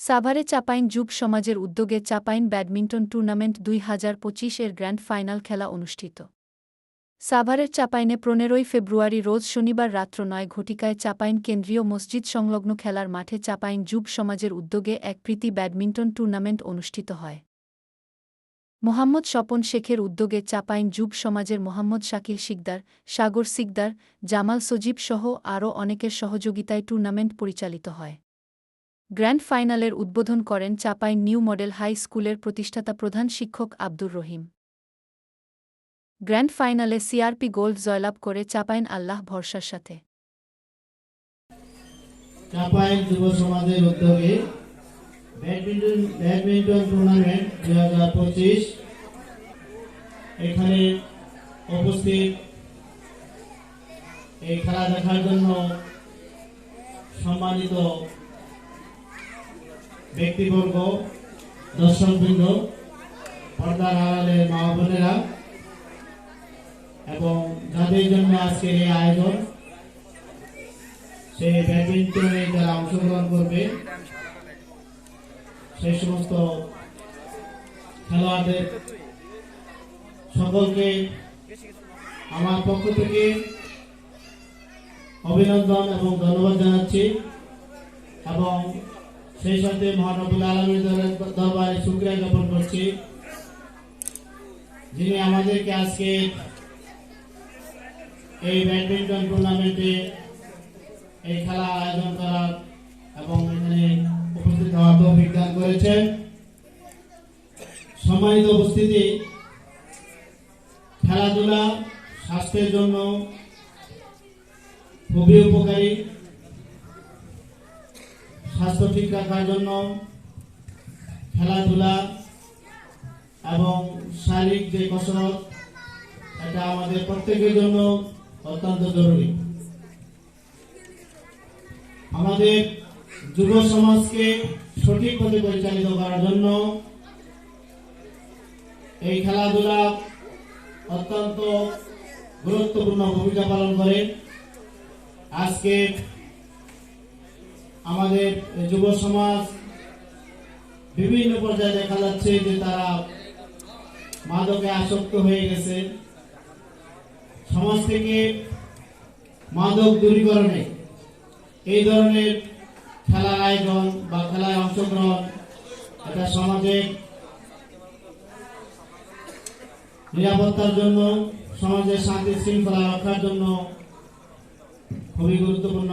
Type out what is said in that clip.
সাভারে চাপাইন যুব সমাজের উদ্যোগে চাপাইন ব্যাডমিন্টন টুর্নামেন্ট দুই হাজার পঁচিশ এর গ্র্যান্ড ফাইনাল খেলা অনুষ্ঠিত। সাভারের চাপাইনে পনেরোই ফেব্রুয়ারি রোজ শনিবার রাত্র নয় ঘটিকায় চাপাইন কেন্দ্রীয় মসজিদ সংলগ্ন খেলার মাঠে চাপাইন যুব সমাজের উদ্যোগে এক প্রীতি ব্যাডমিন্টন টুর্নামেন্ট অনুষ্ঠিত হয়। মোহাম্মদ স্বপন শেখের উদ্যোগে চাপাইন যুব সমাজের মোহাম্মদ শাকিল শিকদার, সাগর সিকদার জামাল সজীব সহ আরও অনেকের সহযোগিতায় টুর্নামেন্ট পরিচালিত হয়। গ্র্যান্ড ফাইনালের উদ্বোধন করেন চাপাইন নিউ মডেল হাই স্কুলের প্রতিষ্ঠাতা প্রধান শিক্ষক আব্দুর রহিম। গ্র্যান্ড ফাইনালে সিআরপি গোল্ড জয়লাভ করে চাপাইন আল্লাহ ভরসার সাথে। চাপাইল যুব সমাজের উদ্যোগে ব্যাডমিন্টন ব্যাডমিন্টন টুর্নামেন্ট হাজার পঁচিশ, এখানে উপস্থিত এই খেলা দেখার জন্য সম্মানিত ব্যক্তিবর্গ, দর্শকবৃন্দ, পর্দার আড়ালের মা বোনেরা, এবং যাদের জন্য আজকের এই আয়োজন, সেই ব্যাডমিন্টনে যারা অংশগ্রহণ করবে, সেই সমস্ত খেলোয়াড়দের সকলকে আমার পক্ষ থেকে অভিনন্দন এবং ধন্যবাদ জানাচ্ছি এবং সেই সাথে মহানবুল আলমীর দরবারে শুক্রিয়া জ্ঞাপন করছি। যিনি আমাদেরকে আজকে এই ব্যাডমিন্টন টুর্নামেন্টে এই খেলা আয়োজন করার এবং এখানে উপস্থিত হওয়ার তৌফিক দান করেছেন। সম্মানিত উপস্থিতি, খেলাধুলা, স্বাস্থ্যের জন্য খুবই উপকারী। স্বাস্থ্য ঠিক রাখার জন্য খেলাধুলা এবং শারীরিক যে কসরত, এটা আমাদের প্রত্যেকের জন্য অত্যন্ত জরুরি। আমাদের যুব সমাজকে সঠিক পথে পরিচালিত করার জন্য এই খেলাধুলা অত্যন্ত গুরুত্বপূর্ণ ভূমিকা পালন করে। আজকে আমাদের যুব সমাজ বিভিন্ন পর্যায়ে দেখা যাচ্ছে যে তারা মাদকে আসক্ত হয়ে গেছে। সমাজ থেকে মাদক দূরীকরণে এই ধরনের খেলার আয়োজন বা খেলায় অংশগ্রহণ এটা সমাজের নিরাপত্তার জন্য, সমাজের শান্তি শৃঙ্খলা রক্ষার জন্য খুবই গুরুত্বপূর্ণ।